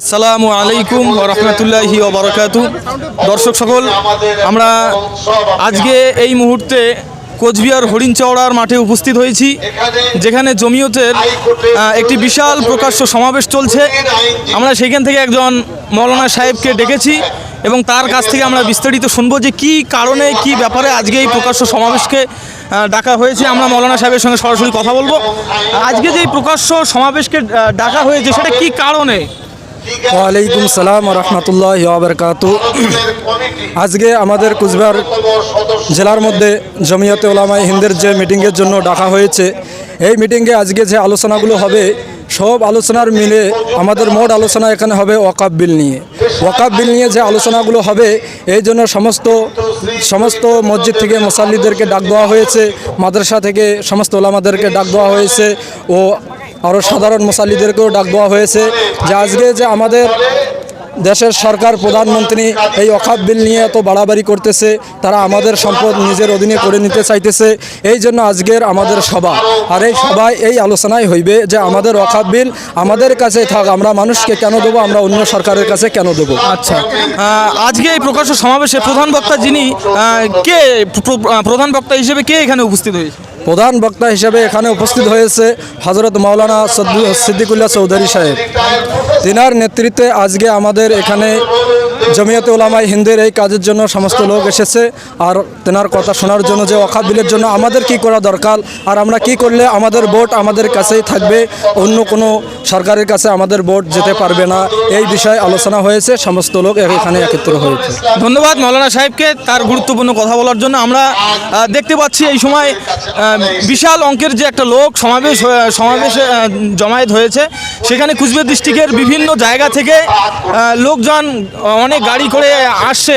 আসসালামু আলাইকুম রহমতুল্লাহি ওবরাকাতু দর্শক সকল, আমরা আজকে এই মুহূর্তে কোচবিহার হরিণচৌড়ার মাঠে উপস্থিত হয়েছি, যেখানে জমিয়তের একটি বিশাল প্রকাশ্য সমাবেশ চলছে। আমরা সেখান থেকে একজন মৌলানা সাহেবকে ডেকেছি এবং তার কাছ থেকে আমরা বিস্তারিত শুনব যে কি কারণে, কি ব্যাপারে আজকে এই প্রকাশ্য সমাবেশকে ডাকা হয়েছে। আমরা মৌলানা সাহেবের সঙ্গে সরাসরি কথা বলব। আজকে যে এই প্রকাশ্য সমাবেশকে ডাকা হয়েছে, সেটা কি কারণে? ওয়ালাইকুম সালাম রহমতুল্লাহ ওবরকাত আজকে আমাদের কুচবিহার জেলার মধ্যে জমিয়তে ওলামাই হিন্দের যে মিটিংয়ের জন্য ডাকা হয়েছে, এই মিটিংয়ে আজকে যে আলোচনাগুলো হবে, সব আলোচনার মিলে আমাদের মোট আলোচনা এখানে হবে ওয়াকাব বিল নিয়ে। ওয়াকাব বিল নিয়ে যে আলোচনাগুলো হবে, এই জন্য সমস্ত সমস্ত মসজিদ থেকে মুসাল্লিদেরকে ডাক দেওয়া হয়েছে, মাদ্রাসা থেকে সমস্ত ওলামাদেরকে ডাক দেওয়া হয়েছে ও আরও সাধারণ মশালিদেরকেও ডাক দেওয়া হয়েছে যে আজকে যে আমাদের দেশের সরকার প্রধানমন্ত্রী এই অখাপ বিল নিয়ে এত বাড়াবাড়ি করতেছে তারা আমাদের সম্পদ নিজের অধীনে করে নিতে চাইতেছে। এই জন্য আজকের আমাদের সভা। আর এই সভায় এই আলোচনায় হইবে যে আমাদের অখাপ বিল আমাদের কাছে থাক আমরা মানুষকে কেন দেবো আমরা অন্য সরকারের কাছে কেন দেবো? আচ্ছা। আজকে এই প্রকাশ্য সমাবেশে প্রধান বক্তা যিনি কে? প্রধান বক্তা হিসেবে কে এখানে উপস্থিত হয়েছে? প্রধান বক্তা হিসেবে এখানে উপস্থিত হয়েছে হজরত মাওলানা সদ্দু- সিদ্দিকুল্লাহ চৌধুরী সাহেব। তিনার নেতৃত্বে আজকে আমাদের এখানে জমিয়তে ওলামাই হিন্দের এই কাজের জন্য সমস্ত লোক এসেছে আর তেনার কথা শোনার জন্য যে অখাপ বিলের জন্য আমাদের কি করা দরকার আর আমরা কি করলে আমাদের ভোট আমাদের কাছেই থাকবে, অন্য কোনো সরকারের কাছে আমাদের ভোট যেতে পারবে না, এই বিষয়ে আলোচনা হয়েছে, সমস্ত লোক এখানে একত্র হয়েছে। ধন্যবাদ মৌলানা সাহেবকে তার গুরুত্বপূর্ণ কথা বলার জন্য। আমরা দেখতে পাচ্ছি এই সময় বিশাল অঙ্কের যে একটা লোক সমাবেশ সমাবেশে জমায়েত হয়েছে। সেখানে কুচবিহার ডিস্ট্রিক্টের বিভিন্ন জায়গা থেকে লোকজন অনেক গাড়ি করে আসছে